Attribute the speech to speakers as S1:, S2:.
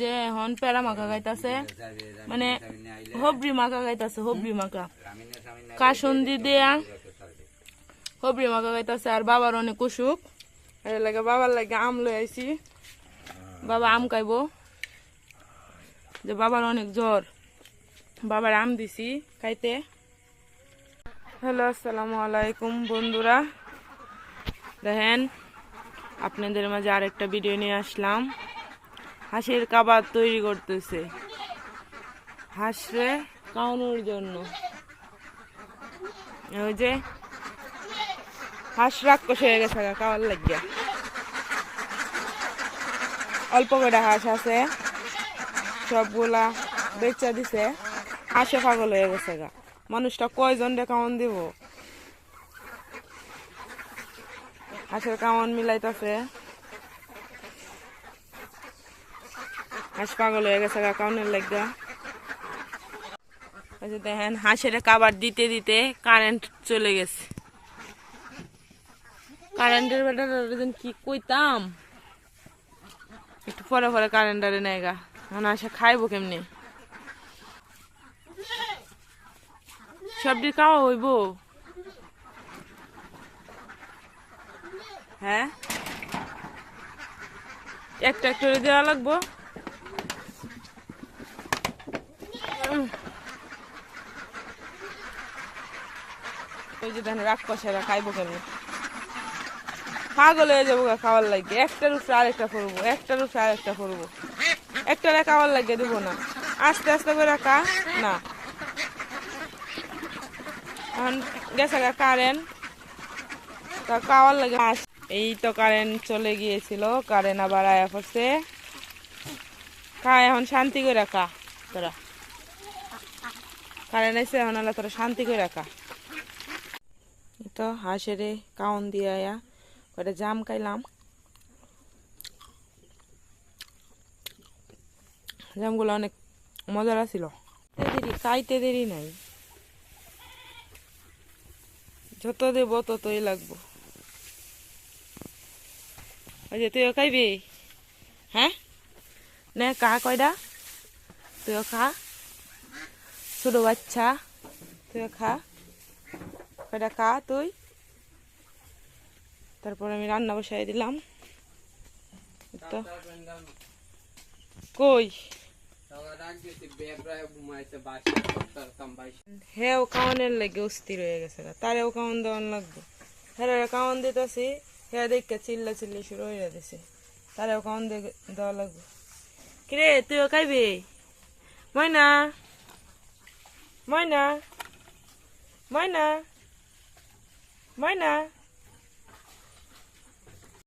S1: যে এখন পেড়া মাখা গাইতাছে মানে হবরি মাখা গাইতাছে হবরি মাখা। কাসন্দি দেয়া হবরি মাখা গাইতাছে আর বাবার অনেক অসুখ। আর লাগে বাবার লাগে আম লই আইছি। বাবা আম খাইবো। যে বাবার অনেক জ্বর। বাবার আম দিছি খাইতে। হ্যালো, আসসালামু আলাইকুম বন্ধুরা। দেখেন, আপনাদের মাঝে আরেকটা ভিডিও নিয়ে আসলাম। হাঁসের কাবার তৈরি করতেছে। হাঁসরে কাউনোর জন্য। ওই যে, হাঁস রাক্ষস হয়ে গেছে খাওয়ার লাগিয়া। অল্প করে হাঁস আছে, সবগুলা বেচা দিছে। হাঁসে পাগল হয়ে গেছে গা। মানুষটা কয়জন রে কামন দিব? হাঁসের কামন মিলাইতাছে। হাঁস পাগল হয়ে গেছে কাউনের লাগা। দেখেন, হাঁসের কাবার দিতে দিতে কারেন্ট চলে গেছে। কারেন্টের কি কইতাম। একটু পরে পরে কারেন্টারে খাইবো কেমনি? সবজি খাওয়া হইব? হ্যাঁ? একটা একটা দেওয়া লাগবো? ওই যে দেখেন রাগ কষারা খাইবো কেমনি? পাগল হয়ে যাব খাওয়ার লাগে। একটার উপরে আরেকটা করব, একটার উপরে আরেকটা করব। একটারে খাওয়ার লাগে, দেবো না। আস্তে আস্তে করে খা, না। এখন গেছে গা কারেন্ট তা খাওয়ার লাগে এই তো কারেন্ট চলে গিয়েছিল কারেন্ট আবার আয়া পড়ছে। খা, এখন শান্তি করে রাখা তোরা। কারেন্ট এসে এখন আল্লাহ তোরা শান্তি করে রাখা। তো হাঁসেরে কাউন দিয়ে আয়া কটা জাম খাইলাম। জামগুলো অনেক মজার আছিল। দেরি খাইতে দেরি নাই। যত দেব ততই লাগবো। ওই যে, তুইও খাইবি? হ্যাঁ? নে কা কয়টা তুইও খা। ছোট বাচ্চা, তুই খা। কয়টা খা তুই? তারপর আমি রান্না বসাই দিলাম। তো কই? হয়ে গেছে গা। তারেও কাউন দেওয়ান লাগবে। হ্যাঁ দেখে চিল্লা চিল্লি শুরু হয়ে কাউন দেওয়া লাগবে। তুইও খাইবি? ময়না? ময়না ময়না ময়না